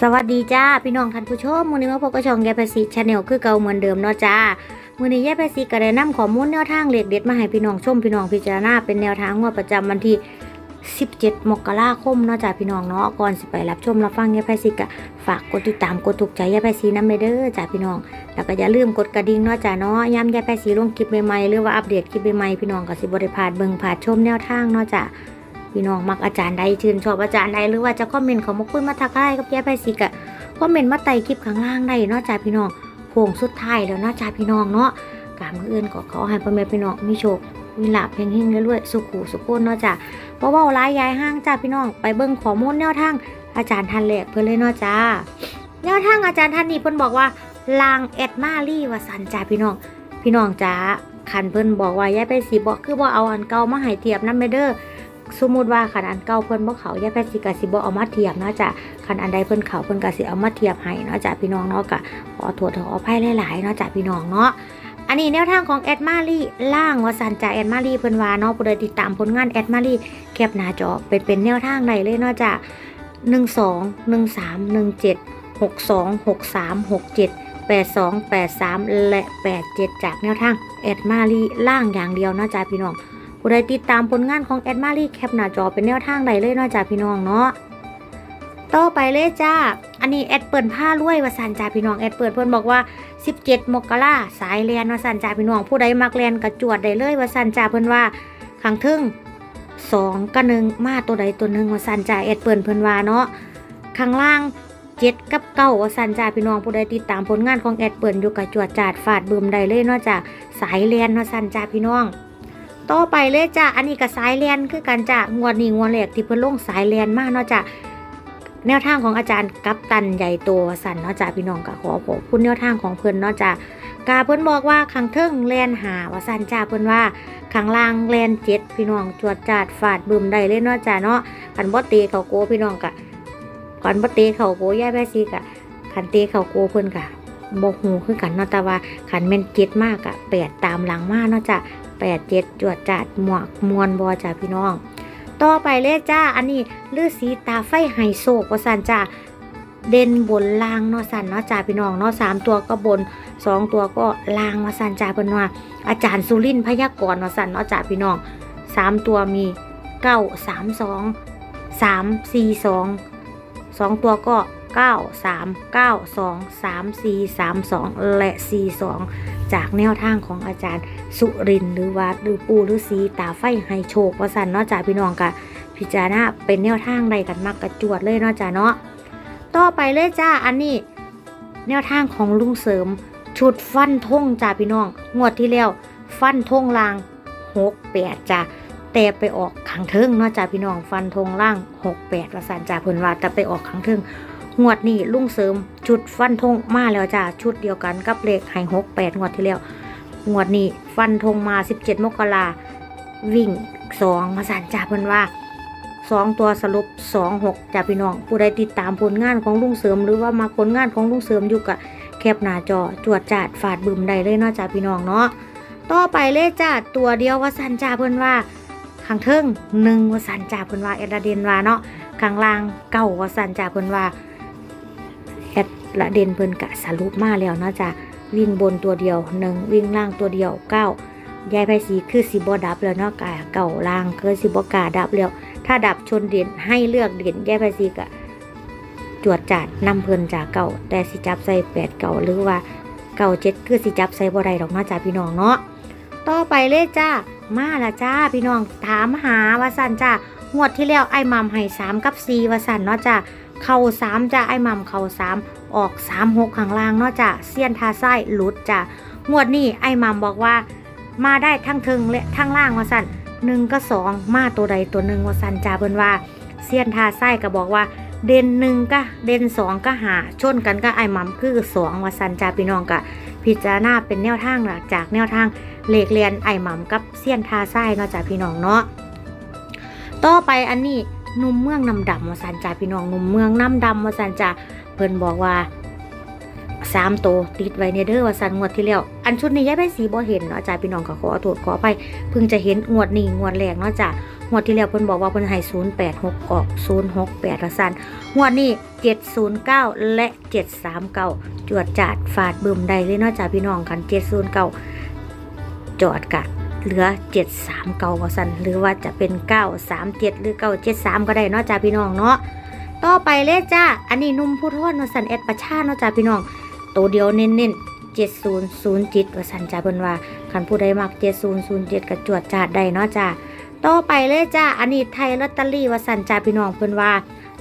สวัสดีจ้าพี่น้องท่านผู้ชมมื้อนี้มาพบกับช่องแยายภาษีชาแนลคือเก่าเหมือนเดิมเนาะจ้ามื้อนี้ยายภาษีก็ได้นำข้อมูลแนวทางเลขเด็ดมาให้พี่น้องชมพี่น้องพิจารณาเป็นแนวทางงวดประจำวันที่ 17 มกราคมเนาะจ้าพี่น้องเนาะก่อนสิไปรับชมรับฟังแยายภาษีก็ฝากกดติดตามกดถูกใจแยายภาษีนำเด้อจ้าพี่น้อง แล้วก็อย่าลืมกดกระดิ่งเนาะจ้าเนาะย้ำแยายภาษีลงคลิปใหม่ๆหรือว่าอัปเดตคลิปใหม่ๆพี่น้องก็สิบ่ได้พลาดเบิ่งพลาดชมแนวทางเนาะจ้า พี่น้องมักอาจารย์ใดชื่นชอบอาจารย์ใดหรือว่าจะคอมเมนต์เขามาคุยมาทักทายกับยายไพสิกะคอมเมนต์มาไต่คลิปข้างล่างได้เนาะจ้าพี่น้องโค้งสุดท้ายแล้วเนาะจ้าพี่น้องเนาะการมืออื่นก็ขอให้พ่อแม่พี่น้องมีโชคมีลาภเฮงเรื่อยๆสุขุสุขนเนาะจ้าเพราะว่าร้ายยายห้างจ้าพี่น้องไปเบิ่งข้อมูลแนวทางอาจารย์ท่านแรกเพิ่นเลยเนาะจ้าแนวทางอาจารย์ท่านนี้เพิ่นบอกว่าลางแอดมารี่ว่าสันจ้าพี่น้อง พี่น้องจ้าคันเพิ่นบอกว่ายายไปสีบอกคือบ่เอาอันเก่ามาให้เทียบนำเด้อ สมมติว่าขันอันเก่าเพิ่นบ่เขายายแพทย์สิกะสิบ่เอามาเทียบเนาะจ้ะขันอันใดเพิ่นเขาเพิ่นก็สิเอามาเทียบให้เนาะจ้ะพี่น้องเนาะก็ขอโทษขออภัยหลายๆเนาะจ้ะพี่น้องเนาะอันนี้แนวทางของแอดมารีล่างว่าสันจ้ะแอดมารีเพิ่นว่าเนาะผู้ใดติดตามผลงานแอดมารีแคปหน้าจอเป็นเป็นแนวทางใดเลยเนาะจ้ะ12 13 17 62 63 67 82 83แปดสองแปดสามและ87จากแนวทางแอดมารีล่างอย่างเดียวเนาะจ้ะพี่น้อง ผู้ใดติดตามผลงานของแอดมารีแคปหน้าจอเป็นแนวทางใดเลยนาะจ้าพี่น้องเนาะต่อไปเลยจ้า อันนี้แอดเปิดผ้ารวยว่าสันจ้าพี่น้องแอดเปิดเพิ่อนบอกว่า 17 มกราสายแลนว่าสันจ้าพี่น้องผู้ใดมักแลนกระจวดได้เลยว่าสันจ้าเพิ่อนว่าขังทึ่งสองกับหนึ่งมาตัวใดตัวหนึ่งว่าสันจ้าแอดเปิดเพิ่อนว่าเนาะข้างล่างเจ็ดกับเก้าว่าสันจ้าพี่น้องผู้ใดติดตามผลงานของแอดเปิดอยู่กับจวดจาดฟาดบึมได้เลยนาะจ้าสายแลนว่าสันจ้าพี่น้อง ต่อไปเลยจ้ะอันนี้ก็สายเรียนคือกันจ้ะงวดนี้งวดแรกที่เพิ่นลงสายเรียนมากเนาะจ้ะแนวทางของอาจารย์กัปตันใหญ่โตสันเนาะจ้ะพี่น้องก็ขอขอบคุณแนวทางของเพิ่นเนาะจ้ะกาเพิ่นบอกว่าขังเทิงแลนหาว่าสันจ้ะเพิ่นว่าขังล่างแลนเจ็ดพี่น้องจวดจาดฟาดบึมได้เลยเนาะจ้ะเนาะคันบ่เตะเขาโกพี่น้องกะคันบ่เตะเขาโกย่าแม่ซีกะคันเตะเขาโกเพิ่นกะบ่ฮู้คือกันเนาะแต่ว่าคันแม่นเจ็ดมากกะแปดตามหลังมากเนาะจ้ะ แปดเจ็ดจวดจัดหมวกมวนบอจ้าพี่น้อง ต่อไปเลยจ้า อันนี้ลือสีตาไฟไฮโซกว่าสันจ้าเด่นบนล่างเนาะสันเนาะจ้าพี่น้องเนาะสามตัวก็บนสองตัวก็ล่างว่าสันจ้าเพิ่นว่าอาจารย์สุรินพยากรณ์ว่าสันเนาะจ้าพี่น้องสามตัวมีเก้าสามสองสามสี่สองสองตัวก็เก้าสามเก้าสองสามสี่สามสองและสี่สอง จากแนวทางของอาจารย์สุรินทร์หรือว่าหรือปูหรือสีตาไฟให้โชคว่าสันเนาะจ้าพี่น้องกะพิจารณาเป็นแนวทางใดกันมากกระจวดเลยเนาะจ้าเนาะต่อไปเลยจ้าอันนี้แนวทางของลุงเสริม ชุดฟันทงจ้าพี่น้อง งวดที่แล้วฟันทงลางหกแปดจ้าแต่ไปออกขังเทิงเนาะจ้าพี่น้องฟันทงล่างหกแปดว่าสันจ้าเพิ่นว่าแต่ไปออกขังเทิง งวดนี้ลุงเสริมชุดฟันทงมาแล้วจ้าชุดเดียวกันกับเลขไห้หกแปดงวดที่แล้วงวดนี้ฟันธงมา 17 มกราวิ่งสองมาสันจ่าเพิ่นว่าสองตัวสรุปสองหกจ่าพี่น้อง ผู้ใดติดตามผลงานของลุงเสริม หรือว่ามาผลงานของลุงเสริมอยู่กับแคปหน้าจอจวดจาดฝาดบึมได้เลยเนาะจ่าพี่น้องเนาะต่อไปเลยจ้าตัวเดียวว่าสันจ่าเพิ่นว่าข้างเทิงหนึ่งว่าสันจ่าเพิ่นว่าเอดาเดนว่าเนาะข้างล่างเก้าว่าสันจ่าเพิ่นว่า ละเด่นเพิ่นกะสรุปมาแล้วเนาะจ้าวิ่งบนตัวเดียวหนึ่งวิ่งล่างตัวเดียวเก้ายายไพสีคือสีบอดับแล้วเนาะกาเก่าล่างคือสีบอกาดับแล้ว ถ้าดับชนเด่นให้เลือกเด่นยายไพสีกะจวดจัดนำเพลินจากเก่า แต่สิจับใส่แปดเก่าหรือว่าเก่าเจ็ดคือสิจับใส่บ่ได้ดอกเนาะจ้าพี่น้องเนาะต่อไปเลยจ้ามาละจ้าพี่น้องถามหาวาสันจ้างวดที่แล้วไอ้มัมให้สามกับสี่วาสันเนาะจ้าเข่าสามจ้าไอ้มัมเข่าสาม ออก3 6ข้างล่างเนาะจ้ะเสี้ยนทาไส้หลุดจ้ะงวดนี้ไอ้มัมบอกว่ามาได้ทั้งเทิงและทั้งล่างว่าสั่นหนึ่งก็สองมาตัวใดตัวหนึ่งว่าสั่นจ้าเพิ่นว่าเสี้ยนทาไส้ก็บอกว่า เด่นหนึ่งก็เด่นสองก็หาชนกันก็ไอ้มัมคือสองว่าสั่นจ้าพี่น้องกะพิจารณาเป็นแนวทางหลักจากแนวทางเลขเรียนไอ้มัมกับเสี้ยนทาไส้เนาะจ้าพี่น้องเนาะต่อไปอันนี้หนุ่มเมืองน้ำดำว่าสันจ่าพี่น้องหนุ่มเมืองน้ำดำว่าสันจ่า เพิ่นบอกว่าสามตัวติดไว้ในเด้อว่าสันงวดที่แล้ว อันชุดนี้ย้ายไปสีบ่เห็นเนาะจ้าพี่น้องก็ขอโทษขอไปเพิ่งจะเห็นงวดนี้งวดแรกเนาะจ้างวดที่แล้วเพิ่นบอกว่าเพิ่นให้086ออก068ว่าซั่นงวดนี้709และ739จวดจาดฟาดบึมได้เลยเนาะจ้าพี่น้องกัน709จอดกะเหลือ 739ว่าซั่นหรือว่าจะเป็น 937 หรือ 973 ก็ได้เนาะจ้าพี่น้องเนาะ ต่อไปเลยจ้า อันนี้นุ่มผู้ทอนว่าซั่นแอดประชาเนาะจ้าพี่น้อง ตัวเดียวเน้นๆ7007ว่าซั่นจ้าเพิ่นว่าคันผู้ใดมัก7007ก็จวดจาได้เนาะจ้าต่อไปเลยจ้า อันนี้ไทยลอตเตอรี่ว่าสันจ้าพี่น้องเพิ่นว่า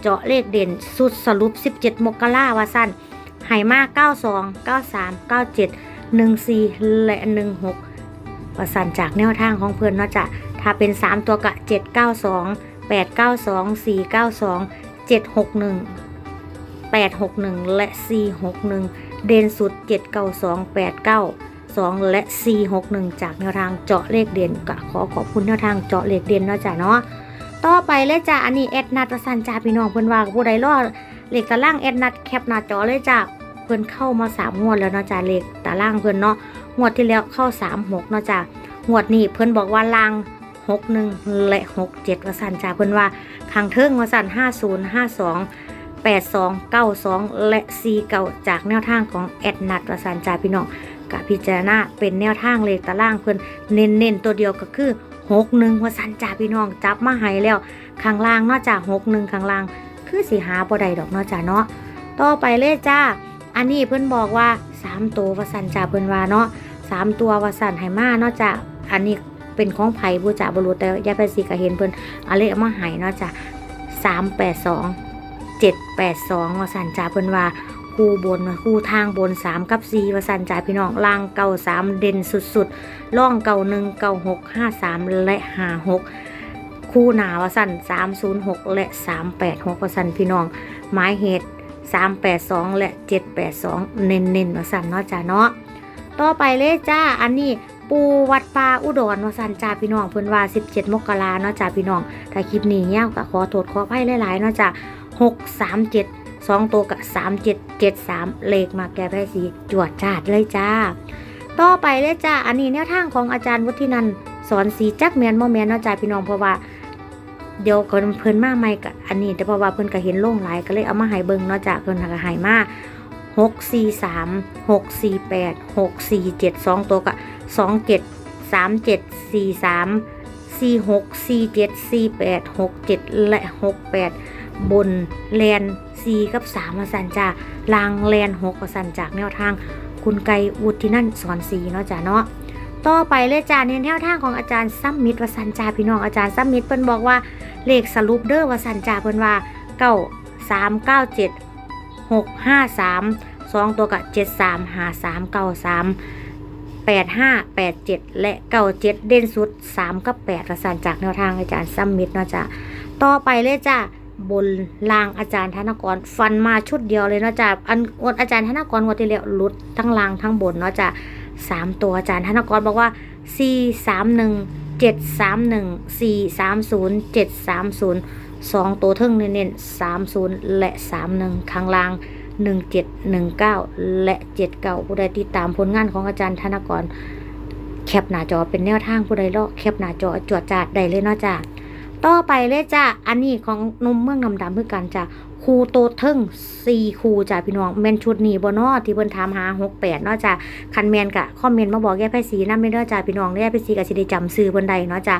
เจาะเลขเด่นสุดสรุป 17 มกราว่าสันไหมา92 93 97 14 และ 16ว่าสันจากแนวทางของเพิ่นเนาะจ้ะถ้าเป็น 3 ตัวกะ 792 892 492 761 861 และ 461 เด่นสุด 792 89 2 และ 461 จากแนวทางเจาะเลขเด่นก็ขอขอบคุณแนวทางเจาะเลขเด่นเนาะจ้ะเนาะต่อไปเลยจ้ะอันนี้แอดนัดประสันจ้าพี่น้องเพิ่อนว่าผู้ใดรอเลขตารางแอดนัดแคปหน้าจอเลยจ้ะเพิ่อนเข้ามาสามงวดแล้วเนาะจ้ะเลขตารางเพิ่อนเนาะงวดที่แล้วเข้า3 6เนาะจ้ะงวดนี้เพิ่อนบอกว่าล่าง61และ67ว่าสันจ้าเพิ่อนว่า ข้างเทิงว่าสัน50 52 82 92 และ 49 จากแนวทางของแอดนัดวสันจ้าพี่น้องกะพิจารณาเป็นแนวทางเลขตารางเพิ่อนเน้นๆตัวเดียวก็คือหกหนึ่งว่าสันจ่าพี่น้องจับมาให้แล้วข้างล่างนอกจากหกหนึ่งข้างล่าง คือสีหาบ่ได้ดอกนาะจ้าเนาะต่อไปเลยจ้า อันนี้เพิ่อนบอกว่าสามตัวว่าสันจ่าเพิ่อนว่าเนาะสามตัวว่าสันให้มาเนาะจ้าอันนี้ เป็นของไผ่บูจ่าบรูแต่ยายไปสีก็เห็นเพิ่นเอาเลขเอามาให้เนาะจ้าสามแปดสองเจ็ดแปดสองว่าสันจ่าเพิ่นว่าคู่บนคู่ทางบน 3 กับ4วสันจ่าพี่น้องล่างเก่า3 เด่นสุดๆล่องเก่า1เก่า6 5 3 และ5 6คู่หนาวสัน306 และ 386วสันพี่น้องหมายเหตุ 382 และ 782 เน้นๆวสันเนาะจ้าเนาะต่อไปเลยจ้าอันนี้ ปูวัดป่าอุดรวสันจ้าพี่น้องเพิ่อนว่า 17 มกราเนาะจ้าพี่น้อง ถ้าคลิปนี้ยาวก็ขอโทษขออภัยหลายๆเนาะจ้า637สองตัวกับสามเจ็ดเจ็ดสามเลขมาแก้ไพ่สีจวดจาดเลยจ้า ต่อไปเลยจ้า อันนี้แนวทางของอาจารย์วุฒินันสอนสีจักแมนโมแมนเนาะจ้าพี่น้องเพราะว่าเดี๋ยวก่อนเพิ่นมาใหม่กับอันนี้ แต่เพราะว่าเพิ่นก็เห็นโล่งหลายก็เลยเอามาให้เบิงเนาะจ้าเพิ่นก็ให้มาหกสี่สามหกสี่แปดหกสี่เจ็ดสองตัวกับ สองเจ็ดสามเจ็ดสี่สามสี่หกสี่เจ็ดสี่แปดหกเจ็ดและหกแปดบนแลนซีกับ3มาสันจ้าลางแลน6มาสันจากแนวทาง คุณไกรวุฒินั่นสอนสีเนาะจ้าเนาะต่อไปเลยจ้าในแนวทางของอาจารย์ซัมมิตวสันจ่าพี่น้องอาจารย์ซัมมิตเพิ่นบอกว่าเลขสรุปเด้อวสันจ่าเพิ่นว่าเก้าสามเก้าเจ็ดหกห้าสามสองตัวกับเจ็ดสามหาสามเก้าสาม แปดห้าแปดเจ็ดและเก้าเจ็ดเด่นสุดสามกับแปดวสันจากแนวทางอาจารย์ซัมมิตเนาะจ้าต่อไปเลยจ้าบนลางอาจารย์ธนกรฟันมาชุดเดียวเลยเนาะจ้ะอันอดอาจารย์ธนกรงวดที่แล้วลุดทั้งลางทั้งบนเนาะจ้ะสามตัวอาจารย์ธนกรบอกว่าสี่สามหนึ่งเจ็ดสามหนึ่งสี่สามศูนย์เจ็ดสามศูนย์สองตัวเทึ่งเน้นๆสามศูนย์และสามหนึ่งข้างล่าง หนึ่งเจ็ดหนึ่งเก้าและเจ็ดเก้าผู้ใดติดตามผลงานของอาจารย์ธนกร แคปหน้าจอเป็นแนวทางผู้ใดเลาะแคปหน้าจอจวดจาดได้เลยเนาะจ้า ต่อไปเลยจ้ะอันนี้ของนมเมืองนำดำเพื่อกันจ้ะคูโตเทิงสี่คูจ้ะพี่น้องแมนชุดนี้บนอที่เพิ่นถามหาหกแปดเนาะจ้ะคันแมนกะคอมเมนต์มาบอกแย่ไพ่สีนำไม่เด้อจ้ะพี่น้องแย่ไพ่สีก็สิได้จำซื้อเพิ่นใดเนาะจ้ะ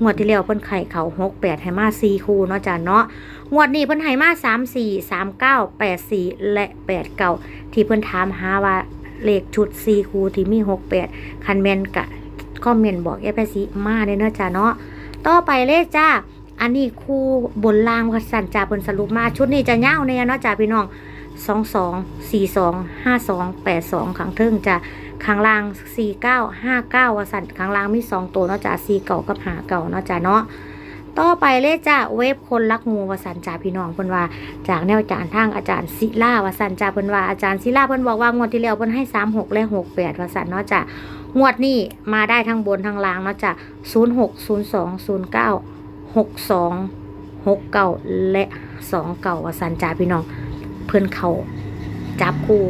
งวดที่แล้วเพิ่นไข่เขาหกแปดให้มาสี่คูเนาะจ้ะเนาะงวดนี้เพิ่นให้มาสามสี่สามเก้าแปดสี่และแปดเก้าที่เพิ่นถามหาว่าเลขชุดสี่คูที่มีหกแปดคันแมนกะคอมเมนต์บอกแย่ไพ่สีมาเด้อเนาะจ้ะเนาะ ต่อไปเลยจ้าอันนี้คู่บนล่างวัสันจ่าเพิ่นสรุปมาชุดนี้จะยาวแน่เนาะจ่าพี่น้องสองสองสี่สองห้าสองแปดสองขังเทิงจะข้งล่างสี่เก้าห้าเก้าวสันข้งล่างมีสองตัวเนาะจ่าสี่เก่ากับหาเก่าเนาะจ่าเนาะต่อไปเลยจ้าเวฟคนรักงูวสันจ่าพี่น้องเพิ่นว่า จากแนวจานทางอาจารย์ศิลาวสันจ่าเพิ่นว่าอาจารย์ศิลาเพิ่นบอกว่างวดที่แล้วเพิ่นให้สามหกและหกแปดวสันเนาะจ่า งวดนี้มาได้ทั้งบนทั้งล่างเนาะจ่าศูนย์หกศูนย์สองศูนย์เก้าหกสองหกเก่าและสองเก่าวสันจ่าพี่น้อง เพื่อนเขาจับคู่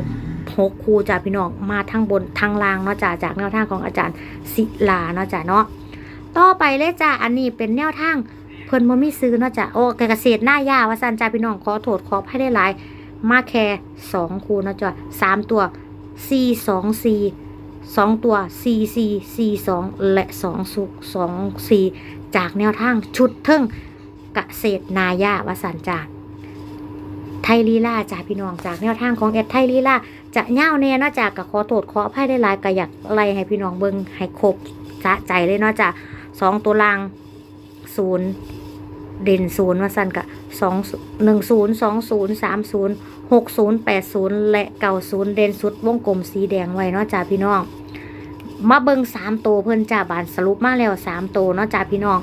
หกคู่จ้าพี่น้องมาทั้งบนทั้งล่างเนาะจ้าจากแนวทางของอาจารย์ศิลาเนาะจ้าเนาะต่อไปเลยจ้าอันนี้เป็นแนวทางเพิ่นบ่มีซื้อเนาะจ้าโอ้เกษตรหน้ายาว่าซั่นจ้าพี่น้องขอโทษขอให้ได้หลายมาแค่สองคู่เนาะจ้าสามตัวสี่สองสี่ สองตัวสี่สี่สี่สองและสองสุกสองสี่จากแนวทางชุดเทิงเกษตรนายาวสันจ้าไทยลีลาจ้าพี่น้องจากแนวทางของแอดไทยลีลาจะเง่าวแน่เนาะจ้าก็ขอโทษขออภัยได้หลายก็อยากไล่ให้พี่น้องเบิ่งให้ครบสะใจเลยเนาะจ้าสองตัวล่างศูนย์ เด่นศูนย์ว่าสันกะสองหนึ่งศูนย์สองศูนย์สามศูนย์หกศูนย์แปดศูนย์และเก้าศูนย์เด่นสุดวงกลมสีแดงไว้เนาะจ้าพี่น้อง มาเบิงสามโตวเพิ่นจ้าบานสรุปมาแล้วสามโตวเนาะจ้าพี่น้อง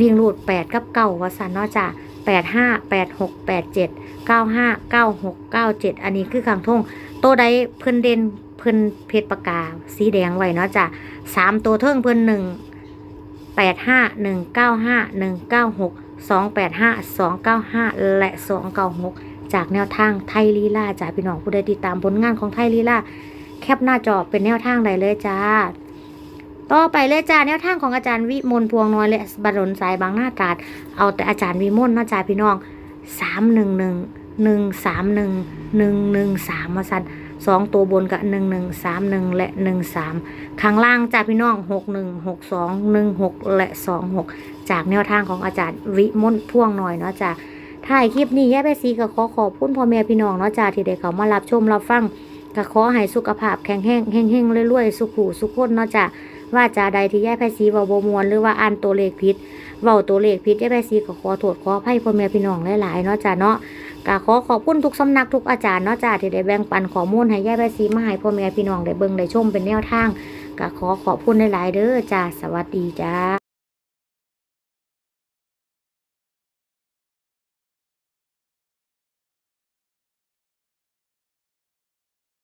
วิ่งรูดแปดกับเก้าว่าสันเนาะจ้าแปดห้าแปดหกแปดเจ็ดเก้าห้าเก้าหกเก้าเจ็ดอันนี้คือขังทงโตวใดเพิ่นเด่นเพิ่นเพชรปากกาสีแดงไว้เนาะจ้าสามตัวเทิงเพิ่นหนึ่งแปดห้าหนึ่ง เก้าห้าหนึ่งเก้าหกสองแปดห้าสองเก้าห้าและสองเก้าหกจากแนวทางไทยลีลาจ้าพี่น้องผู้ใดติดตามผลงานของไทยลีลาแคปหน้าจอเป็นแนวทางใดเลยจ้า ต่อไปเลยจ้าแนวทางของอาจารย์วิมลพวงน้อยและบดลสายบางหน้าตาด เอาแต่อาจารย์วิมลเนะจ้าพี่น้องสาม หนึ่งสามหนึ่งหนึ่งหนึ่งสามมาสันสองตัวบนกับหนึ่งหนึ่งสามหนึ่งและหนึ่งสามข้างล่างจ้าพี่น้องหกหนึ่งหกสองหนึ่งหกและสองหกจากแนวทางของอาจารย์วิมลพ่วงหน้อยเนาะจ้าถ่ายคลิปนี้แย่ไปซีก็ขอขอบคุณพ่อแม่พี่น้องเนาะจ้าที่ได้เขามารับชมรับฟังก็ขอให้สุขภาพแข็งแรงแห้งๆรวยๆ สุขุสุขคนเนาะจ้าว่าจาใดที่แย่ไปซีเว้าบมวนหรือว่าอ่านตัวเลขผิดเว้าตัวเลขผิดแย่ไปซีก็ขอโทษขออภัยพ่อแม่พี่น้องหลายๆเนาะจ้าเนาะ ก็ขอขอบคุณทุกสำนักทุกอาจารย์เนาะจ้าที่ได้แบ่งปันข้อมูลให้แย่ไปซีมาให้พ่อแม่พี่น้องได้เบิ่งได้ชมเป็นแนวทางก็ขอขอบคุณหลายๆเด้อจ้าสวัสดีจ้า